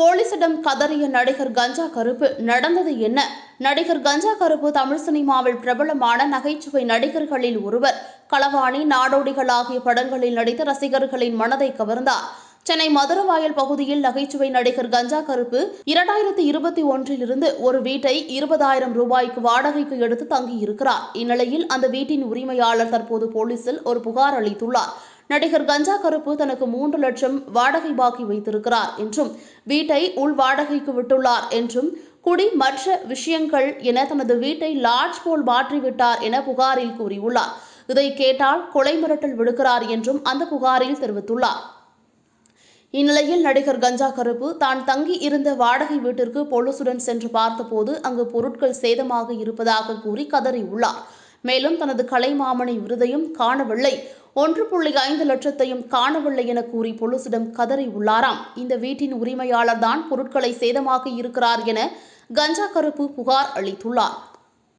போலீசிடம் கதறிய நடிகர் கஞ்சா கருப்பு. நடந்தது என்ன? நடிகர் கஞ்சா கருப்பு தமிழ் சினிமாவில் பிரபலமான நகைச்சுவை நடிகர்களில் ஒருவர். களவாணி நாடோடிகள் ஆகிய படங்களில் நடித்த ரசிகர்களின் மனதை கவர்ந்தார். சென்னை மதுரவாயல் பகுதியில் நகைச்சுவை நடிகர் கஞ்சா கருப்பு இரண்டாயிரத்தி இருபத்தி ஒன்றிலிருந்து ஒரு வீட்டை இருபதாயிரம் ரூபாய்க்கு வாடகைக்கு எடுத்து தங்கியிருக்கிறார். இந்நிலையில் அந்த வீட்டின் உரிமையாளர் தற்போது போலீசில் ஒரு புகார் அளித்துள்ளார். நடிகர் கஞ்சா கருப்பு தனக்கு மூன்று லட்சம் வாடகை பாக்கி வைத்திருக்கிறார் என்றும் வீட்டை உள் வாடகைக்கு விட்டுள்ளார் என்றும் குடி மற்ற விஷயங்கள் என தனது வீட்டை லாட்ஜ் போல் மாற்றிவிட்டார் என புகாரில் கூறியுள்ளார். இதை கேட்டால் கொலை மிரட்டல் விடுக்கிறார் என்றும் அந்த புகாரில் தெரிவித்துள்ளார். இந்நிலையில் நடிகர் கஞ்சா கருப்பு தான் தங்கி இருந்த வாடகை வீட்டிற்கு போலீசுடன் சென்று பார்த்தபோது அங்கு பொருட்கள் சேதமாக இருப்பதாக கூறி கதறியுள்ளார். மேலும் தனது கலைமாமணி விருதையும் காணவில்லை. ஒன்று புள்ளி ஐந்து லட்சத்தையும் காணவில்லை என கூறி போலீசிடம் கதறியுள்ளாராம் இந்த வீட்டின் உரிமையாளர் தான் பொருட்களை சேதமாக்கி இருக்கிறார் என கஞ்சா கருப்பு புகார் அளித்துள்ளார்.